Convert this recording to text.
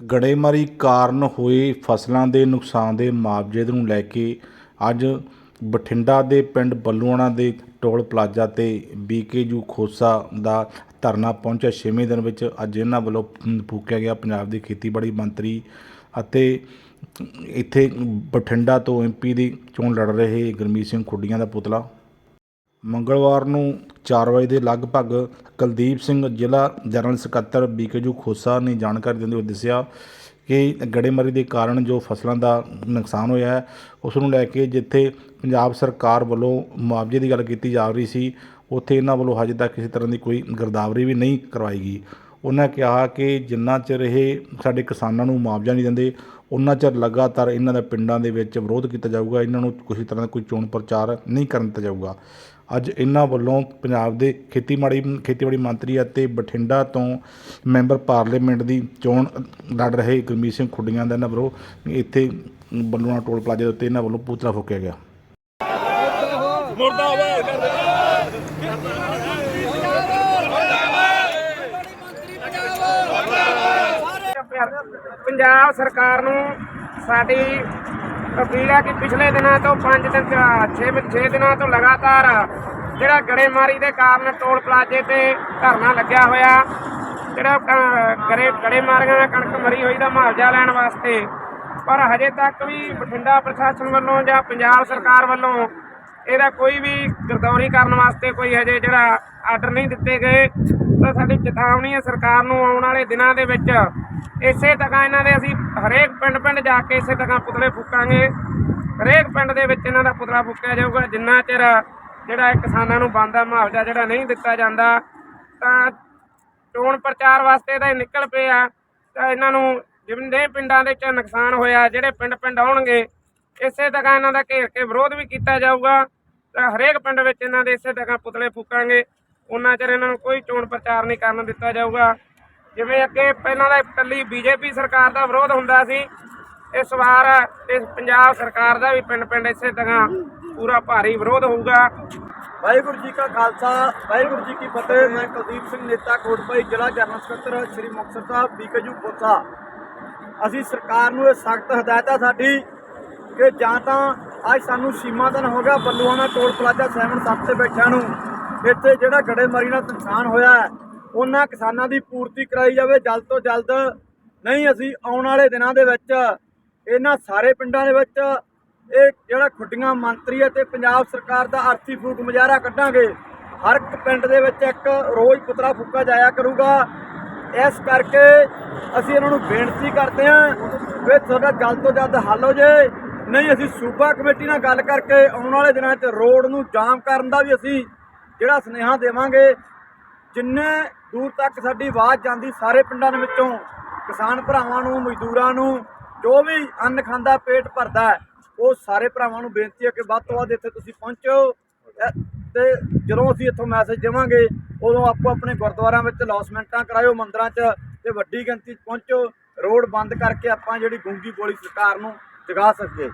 ਗੜੇਮਾਰੀ ਕਾਰਨ ਹੋਏ ਫਸਲਾਂ ਦੇ ਨੁਕਸਾਨ ਦੇ ਮੁਆਵਜ਼ੇ ਨੂੰ ਲੈ ਕੇ ਅੱਜ ਬਠਿੰਡਾ ਦੇ ਪਿੰਡ ਬੱਲੂਆਣਾ ਦੇ ਟੋਲ ਪਲਾਜ਼ਾ ਤੇ ਬੀਕੇਯੂ ਖੋਸਾ ਦਾ ਧਰਨਾ ਪਹੁੰਚਿਆ। ਛੇਵੇਂ ਦਿਨ ਵਿੱਚ ਅੱਜ ਇਹਨਾਂ ਵੱਲੋਂ ਫੂਕਿਆ ਗਿਆ। ਪੰਜਾਬ ਦੇ ਖੇਤੀਬਾੜੀ ਮੰਤਰੀ ਅਤੇ ਇੱਥੇ ਬਠਿੰਡਾ ਤੋਂ ਐਮਪੀ ਦੀ ਚੋਣ ਲੜ ਰਹੇ ਗੁਰਮੀਤ ਸਿੰਘ ਖੁੱਡੀਆਂ ਦਾ ਪੁਤਲਾ। ਮੰਗਲਵਾਰ ਨੂੰ 4 ਵਜੇ ਦੇ ਲਗਭਗ ਕੁਲਦੀਪ ਸਿੰਘ ਜ਼ਿਲ੍ਹਾ ਜਨਰਲ ਸਕੱਤਰ ਬੀਕੇਜੂ ਖੋਸਾ ਨੇ ਜਾਣਕਾਰੀ ਦਿੰਦੇ ਹੋਏ ਦੱਸਿਆ ਕਿ ਗੜੇਮਾਰੀ ਦੇ ਕਾਰਨ ਜੋ ਫਸਲਾਂ ਦਾ ਨੁਕਸਾਨ ਹੋਇਆ ਹੈ, ਉਸ ਨੂੰ ਲੈ ਕੇ ਜਿੱਥੇ ਪੰਜਾਬ ਸਰਕਾਰ ਵੱਲੋਂ ਮੁਆਵਜ਼ੇ ਦੀ ਗੱਲ ਕੀਤੀ ਜਾ ਰਹੀ ਸੀ, ਉੱਥੇ ਇਹਨਾਂ ਵੱਲੋਂ ਹਜੇ ਤੱਕ ਕਿਸੇ ਤਰ੍ਹਾਂ ਦੀ ਕੋਈ ਗਿਰਦਾਵਰੀ ਵੀ ਨਹੀਂ ਕਰਵਾਈ ਗਈ। ਉਹਨਾਂ ਕਿਹਾ ਕਿ ਜਿੰਨਾ ਚਿਰ ਇਹ ਸਾਡੇ ਕਿਸਾਨਾਂ ਨੂੰ ਮੁਆਵਜ਼ਾ ਨਹੀਂ ਦਿੰਦੇ ਉਹਨਾਂ ਚਿਰ ਲਗਾਤਾਰ ਇਹਨਾਂ ਦੇ ਪਿੰਡਾਂ ਦੇ ਵਿੱਚ ਵਿਰੋਧ ਕੀਤਾ ਜਾਊਗਾ, ਇਹਨਾਂ ਨੂੰ ਕਿਸੇ ਤਰ੍ਹਾਂ ਦਾ ਕੋਈ ਚੋਣ ਪ੍ਰਚਾਰ ਨਹੀਂ ਕਰਨ ਦਿੱਤਾ ਜਾਊਗਾ। ਅੱਜ ਇਹਨਾਂ ਵੱਲੋਂ ਪੰਜਾਬ ਦੇ ਖੇਤੀਬਾੜੀ ਖੇਤੀਬਾੜੀ ਮੰਤਰੀ ਅਤੇ ਬਠਿੰਡਾ ਤੋਂ ਮੈਂਬਰ ਪਾਰਲੀਮੈਂਟ ਦੀ ਚੋਣ ਲੜ ਰਹੇ ਗੁਰਮੀਤ ਸਿੰਘ ਖੁੱਡੀਆਂ ਦਾ ਇਹਨਾਂ ਵੱਲੋਂ ਇੱਥੇ ਬੱਲੂਆਣਾ ਟੋਲ ਪਲਾਜ਼ੇ ਦੇ ਉੱਤੇ ਇਹਨਾਂ ਵੱਲੋਂ ਪੂਤਲਾ ਫੂਕਿਆ ਗਿਆ। ਪੰਜਾਬ ਸਰਕਾਰ ਨੂੰ ਸਾਡੀ ਅਪੀਲ ਹੈ ਕਿ ਪਿਛਲੇ ਦਿਨਾਂ ਤੋਂ 5 ਦਿਨ 6 6 ਦਿਨਾਂ ਤੋਂ ਲਗਾਤਾਰ ਜਿਹੜਾ ਗੜੇਮਾਰੀ ਦੇ ਕਾਰਨ ਟੋਲ ਪਲਾਜ਼ੇ ਤੇ ਧਰਨਾ ਲੱਗਿਆ ਹੋਇਆ, ਜਿਹੜਾ ਕ- ਗੜੇ, ਗੜੇਮਾਰੀਆਂ ਦਾ ਕਣਕ ਮਰੀ ਹੋਈ ਦਾ ਮੁਆਵਜ਼ਾ ਲੈਣ ਵਾਸਤੇ। ਪਰ ਹਜੇ ਤੱਕ ਵੀ ਬਠਿੰਡਾ ਪ੍ਰਸ਼ਾਸਨ ਵੱਲੋਂ ਜਾਂ ਪੰਜਾਬ ਸਰਕਾਰ ਵੱਲੋਂ ਇਹਦਾ ਕੋਈ ਵੀ ਗਿਰਦੌਰੀ ਕਰਨ ਵਾਸਤੇ ਕੋਈ ਹਜੇ ਜਿਹੜਾ ਆਰਡਰ ਨਹੀਂ ਦਿੱਤੇ ਗਏ। ਤਾਂ ਸਾਡੀ ਚੇਤਾਵਨੀ ਹੈ ਸਰਕਾਰ ਨੂੰ ਆਉਣ ਵਾਲੇ ਦਿਨਾਂ ਦੇ ਵਿੱਚ। ਇਸੇ ਤਰ੍ਹਾਂ ਇਹਨਾਂ ਦੇ ਅਸੀਂ ਹਰੇਕ ਪਿੰਡ ਪਿੰਡ ਜਾ ਕੇ ਇਸੇ ਤਰ੍ਹਾਂ ਪੁਤਲੇ ਫੂਕਾਂਗੇ। ਹਰੇਕ ਪਿੰਡ ਦੇ ਵਿੱਚ ਇਹਨਾਂ ਦਾ ਪੁਤਲਾ ਫੂਕਿਆ ਜਾਊਗਾ। ਜਿੰਨਾ ਚਿਰ ਜਿਹੜਾ ਕਿਸਾਨਾਂ ਨੂੰ ਬਣਦਾ ਮੁਆਵਜ਼ਾ ਜਿਹੜਾ ਨਹੀਂ ਦਿੱਤਾ ਜਾਂਦਾ, ਤਾਂ ਚੋਣ ਪ੍ਰਚਾਰ ਵਾਸਤੇ ਤਾਂ ਨਿਕਲ ਪਏ ਆ। ਤਾਂ ਇਹਨਾਂ ਨੂੰ ਜਿੰਨੇ ਪਿੰਡਾਂ ਦੇ ਵਿੱਚ ਨੁਕਸਾਨ ਹੋਇਆ, ਜਿਹੜੇ ਪਿੰਡ ਪਿੰਡ ਆਉਣਗੇ, ਇਸੇ ਤਰ੍ਹਾਂ ਇਹਨਾਂ ਦਾ ਘੇਰ ਕੇ ਵਿਰੋਧ ਵੀ ਕੀਤਾ ਜਾਊਗਾ। ਤਾਂ ਹਰੇਕ ਪਿੰਡ ਵਿੱਚ ਇਹਨਾਂ ਦੇ ਇਸੇ ਤਰ੍ਹਾਂ ਪੁਤਲੇ ਫੂਕਾਂਗੇ। ਉਹਨਾਂ ਚਿਰ ਇਹਨਾਂ ਨੂੰ ਕੋਈ ਚੋਣ ਪ੍ਰਚਾਰ ਨਹੀਂ ਕਰਨ ਦਿੱਤਾ ਜਾਊਗਾ। ਜਿਵੇਂ ਅੱਗੇ ਪਹਿਲਾਂ ਦਾ ਇਕੱਲੀ ਬੀਜੇਪੀ ਸਰਕਾਰ ਦਾ ਵਿਰੋਧ ਹੁੰਦਾ ਸੀ, ਇਸ ਵਾਰ ਇਸ ਪੰਜਾਬ ਸਰਕਾਰ ਦਾ ਵੀ ਪਿੰਡ ਪਿੰਡ ਇਸੇ ਤਰ੍ਹਾਂ ਪੂਰਾ ਭਾਰੀ ਵਿਰੋਧ ਹੋਊਗਾ। ਵਾਹਿਗੁਰੂ ਜੀ ਕਾ ਖਾਲਸਾ, ਵਾਹਿਗੁਰੂ ਜੀ ਕੀ ਫਤਿਹ। ਮੈਂ ਕੁਲਦੀਪ ਸਿੰਘ ਨੇਤਾ ਕੋਟਪਾਈ ਜ਼ਿਲ੍ਹਾ ਜਨਰਲ ਸਕੱਤਰ ਸ੍ਰੀ ਮੁਕਤਸਰ ਸਾਹਿਬ ਬੀਕੇਯੂ ਕੋਸਾ ਅਸੀਂ ਸਰਕਾਰ ਨੂੰ ਇਹ ਸਖਤ ਹਦਾਇਤ ਆ ਸਾਡੀ ਕਿ ਜਾਂ ਤਾਂ ਅੱਜ ਸਾਨੂੰ ਸੀਮਾ ਦਿਨ ਹੋ ਗਿਆ ਬੱਲੂਆਣਾ ਟੋਲ ਪਲਾਜ਼ਾ 7 ਤੇ ਬੈਠਿਆਂ ਨੂੰ। ਇੱਥੇ ਜਿਹੜਾ ਗੜੇਮਾਰੀ ਨਾਲ ਨੁਕਸਾਨ ਹੋਇਆ ਉਹਨਾਂ ਕਿਸਾਨਾਂ ਦੀ ਪੂਰਤੀ ਕਰਾਈ ਜਾਵੇ, ਜਲਦ ਤੋਂ ਜਲਦ। ਨਹੀਂ, ਅਸੀਂ ਆਉਣ ਵਾਲੇ ਦਿਨਾਂ ਦੇ ਵਿੱਚ, ਇਹਨਾਂ ਸਾਰੇ ਪਿੰਡਾਂ ਦੇ ਵਿੱਚ, ਇਹ ਜਿਹੜਾ ਖੁੱਡੀਆਂ ਮੰਤਰੀ ਹੈ ਅਤੇ ਪੰਜਾਬ ਸਰਕਾਰ ਦਾ ਅਰਥੀ ਫੂਕ ਮੁਜ਼ਾਹਰਾ ਕੱਢਾਂਗੇ। ਹਰ ਇੱਕ ਪਿੰਡ ਦੇ ਵਿੱਚ ਇੱਕ ਰੋਜ਼ ਪੁਤਲਾ ਫੂਕਾ ਜਾਇਆ ਕਰੂਗਾ। ਇਸ ਕਰਕੇ ਅਸੀਂ ਇਹਨਾਂ ਨੂੰ ਬੇਨਤੀ ਕਰਦੇ ਹਾਂ ਵੀ ਤੁਹਾਡਾ ਜਲਦ ਤੋਂ ਜਲਦ ਹੱਲ ਹੋ ਜੇ। ਨਹੀਂ, ਅਸੀਂ ਸੂਬਾ ਕਮੇਟੀ ਨਾਲ ਗੱਲ ਕਰਕੇ ਆਉਣ ਵਾਲੇ ਦਿਨਾਂ 'ਚ ਰੋਡ ਨੂੰ ਜਾਮ ਕਰਨ ਦਾ ਵੀ ਅਸੀਂ ਜਿਹੜਾ ਸੁਨੇਹਾ ਦੇਵਾਂਗੇ, ਜਿੰਨੇ ਦੂਰ ਤੱਕ ਸਾਡੀ ਆਵਾਜ਼ ਜਾਂਦੀ ਸਾਰੇ ਪਿੰਡਾਂ ਦੇ ਵਿੱਚੋਂ, ਕਿਸਾਨ ਭਰਾਵਾਂ ਨੂੰ, ਮਜ਼ਦੂਰਾਂ ਨੂੰ, ਜੋ ਵੀ ਅੰਨ ਖਾਂਦਾ, ਪੇਟ ਭਰਦਾ ਉਹ ਸਾਰੇ ਭਰਾਵਾਂ ਨੂੰ ਬੇਨਤੀ ਹੈ ਕਿ ਵੱਧ ਤੋਂ ਵੱਧ ਇੱਥੇ ਤੁਸੀਂ ਪਹੁੰਚੋ। ਅ- ਤੇ ਜਦੋਂ ਅਸੀਂ ਇੱਥੋਂ ਮੈਸੇਜ ਦੇਵਾਂਗੇ, ਉਦੋਂ ਆਪੋ ਆਪਣੇ ਗੁਰਦੁਆਰਿਆਂ ਵਿੱਚ ਲੌਸਮੈਂਟਾਂ ਕਰਾਇਓ, ਮੰਦਰਾਂ 'ਚ, ਤੇ ਵੱਡੀ ਗਿਣਤੀ 'ਚ ਪਹੁੰਚੋ। ਰੋਡ ਬੰਦ ਕਰਕੇ ਆਪਾਂ ਜਿਹੜੀ ਗੂੰਗੀ ਗੋਲੀ ਸਰਕਾਰ ਨੂੰ ਜਗਾ ਸਕੀਏ।